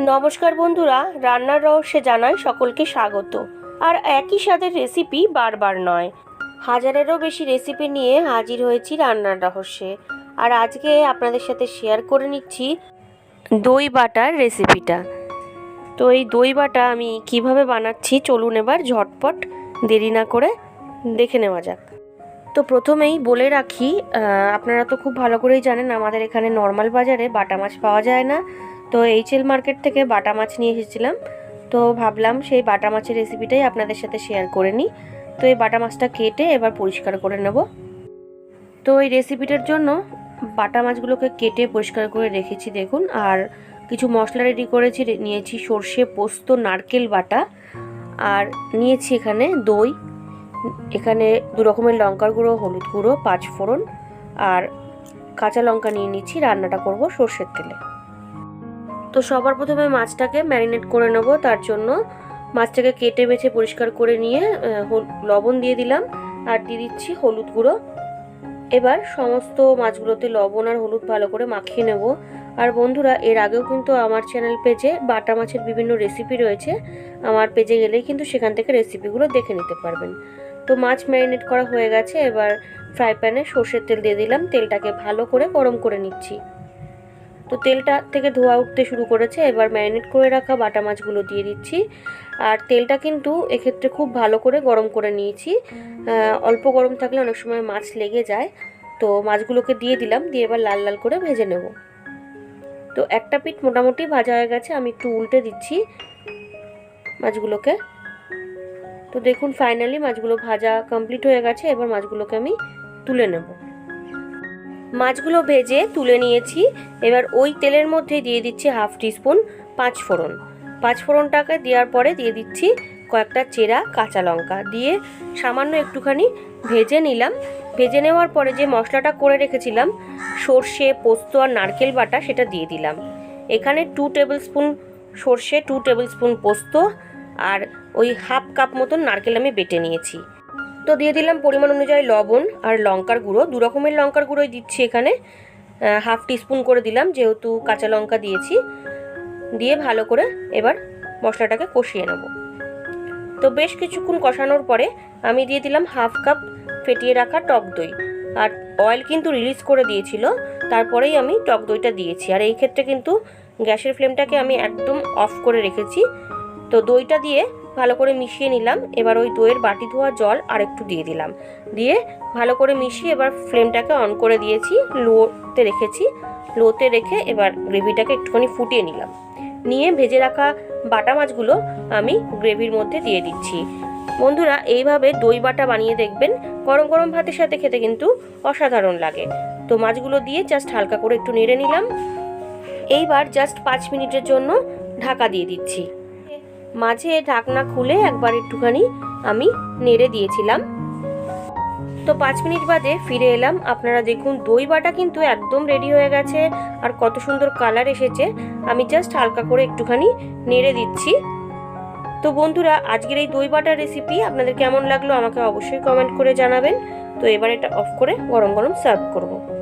নমস্কার বন্ধুরা, রান্নার রহস্যে জানাই সকলকে স্বাগত। আর একই স্বাদের রেসিপি বারবার নয়। হাজারেরও বেশি রেসিপি নিয়ে হাজির হয়েছি রান্নার রহস্যে। আর আজকে আপনাদের সাথে শেয়ার করে নিচ্ছি দই বাটার রেসিপিটা তো এই দই বাটা আমি কীভাবে বানাচ্ছি চলুন এবার ঝটপট, দেরি না করে দেখে নেওয়া যাক। তো প্রথমেই বলে রাখি আপনারা তো খুব ভালো করেই জানেন আমাদের এখানে নর্মাল বাজারে বাটা মাছ পাওয়া যায় না। তো এইচএল মার্কেট থেকে বাটা মাছ নিয়ে এসেছিলাম। তো ভাবলাম সেই বাটা মাছের রেসিপিটাই আপনাদের সাথে শেয়ার করে নিই। তো এই বাটা মাছটা কেটে এবার পরিষ্কার করে নেব। তো এই রেসিপিটার জন্য বাটা মাছগুলোকে কেটে পরিষ্কার করে রেখেছি, দেখুন। আর কিছু মশলা রেডি করেছি নিয়েছি সর্ষে, পোস্ত, নারকেল বাটা। আর নিয়েছি এখানে দই, এখানে দু রকমের লঙ্কার গুঁড়ো, হলুদ গুঁড়ো পাঁচ ফোড়ন আর কাঁচা লঙ্কা নিয়ে নিচ্ছি, রান্নাটা করব সর্ষের তেলে। তো সবার প্রথমে মাছটাকে ম্যারিনেট করে নেব, তার জন্য মাছটাকে কেটে বেছে পরিষ্কার করে নিয়ে লবণ দিয়ে দিলাম, আর দিয়ে দিচ্ছি হলুদ গুঁড়ো। এবার সমস্ত মাছগুলোতে লবণ আর হলুদ ভালো করে মাখিয়ে নেব। আর বন্ধুরা, এর আগেও কিন্তু আমার চ্যানেল পেজে বাটা মাছের বিভিন্ন রেসিপি রয়েছে, আমার পেজে গেলেই কিন্তু সেখান থেকে রেসিপিগুলো দেখে নিতে পারবেন। তো মাছ ম্যারিনেট করা হয়ে গেছে, এবার ফ্রাই প্যানে সর্ষের তেল দিয়ে দিলাম, তেলটাকে ভালো করে গরম করে নিচ্ছি। তো তেলটা থেকে ধোয়া উঠতে শুরু করেছে। এবার ম্যারিনেট করে রাখা বাটা মাছগুলো দিয়ে দিচ্ছি। আর তেলটা কিন্তু এক্ষেত্রে খুব ভালো করে গরম করে নিয়েছি। অল্প গরম থাকলে অনেক সময় মাছ লেগে যায়। তো মাছগুলোকে দিয়ে দিলাম, দিয়ে এবার লাল লাল করে ভেজে নেব। তো একটা পিঠ মোটামুটি ভাজা হয়ে গেছে, আমি একটু উল্টে দিচ্ছি মাছগুলোকে। তো দেখুন ফাইনালি মাছগুলো ভাজা কমপ্লিট হয়ে গেছে। এবার মাছগুলোকে আমি তুলে নেব। মাছগুলো ভেজে তুলে নিয়েছি। এবার ওই তেলের মধ্যে দিয়ে দিচ্ছি হাফ টিস্পুন পাঁচ ফোড়ন। পাঁচ ফোড়নটাকে দেওয়ার পরে দিয়ে দিচ্ছি কয়েকটা চেরা কাঁচা লঙ্কা। দিয়ে সামান্য একটুখানি ভেজে নিলাম। ভেজে নেওয়ার পরে যে মশলাটা করে রেখেছিলাম, সর্ষে, পোস্ত আর নারকেল বাটা, সেটা দিয়ে দিলাম। এখানে টু টেবিল স্পুন সর্ষে টু টেবিল স্পুন পোস্ত আর ওই হাফ কাপ মতন নারকেল আমি বেটে নিয়েছি। তো দিয়ে দিলাম পরিমাণ অনুযায়ী লবণ আর লঙ্কার গুঁড়ো। দু রকমের লঙ্কার গুঁড়োই দিচ্ছি এখানে। হাফ টিস্পুন করে দিলাম, যেহেতু কাঁচা লঙ্কা দিয়েছি। দিয়ে ভালো করে এবার মশলাটাকে কষিয়ে নেব। তো বেশ কিছুক্ষণ কষানোর পরে আমি দিয়ে দিলাম হাফ কাপ ফেটিয়ে রাখা টক দই। আর অয়েল কিন্তু রিলিজ করে দিয়েছিল, তারপরেই আমি টক দইটা দিয়েছি। আর এই ক্ষেত্রে কিন্তু গ্যাসের ফ্লেমটাকে আমি একদম অফ করে রেখেছি। তো দইটা দিয়ে ভালো করে মিশিয়ে নিলাম। এবার ওই দইয়ের বাটি ধোয়া জল আর একটু দিয়ে দিলাম। দিয়ে ভালো করে মিশিয়ে এবার ফ্লেমটাকে অন করে দিয়েছি, লোতে রেখেছি। লোতে রেখে এবার গ্রেভিটাকে একটুখানি ফুটিয়ে নিলাম। নিয়ে ভেজে রাখা বাটা মাছগুলো আমি গ্রেভির মধ্যে দিয়ে দিচ্ছি। বন্ধুরা, এইভাবে দই বাটা বানিয়ে দেখবেন, গরম গরম ভাতের সাথে খেতে কিন্তু অসাধারণ লাগে। তো মাছগুলো দিয়ে জাস্ট হালকা করে একটু নেড়ে নিলাম। এইবার জাস্ট পাঁচ মিনিটের জন্য ঢাকা দিয়ে দিচ্ছি। মাঝে ঢাকনা খুলে একবার একটুখানি আমি নেড়ে দিয়েছিলাম। তো পাঁচ মিনিট বাদে ফিরে এলাম। আপনারা দেখুন, দই বাটা কিন্তু একদম রেডি হয়ে গেছে আর কত সুন্দর কালার এসেছে। আমি জাস্ট হালকা করে একটুখানি নেড়ে দিচ্ছি। তো বন্ধুরা, আজকের এই দই বাটার রেসিপি আপনাদের কেমন লাগল আমাকে অবশ্যই কমেন্ট করে জানাবেন। তো এবার এটা অফ করে গরম গরম সার্ভ করব।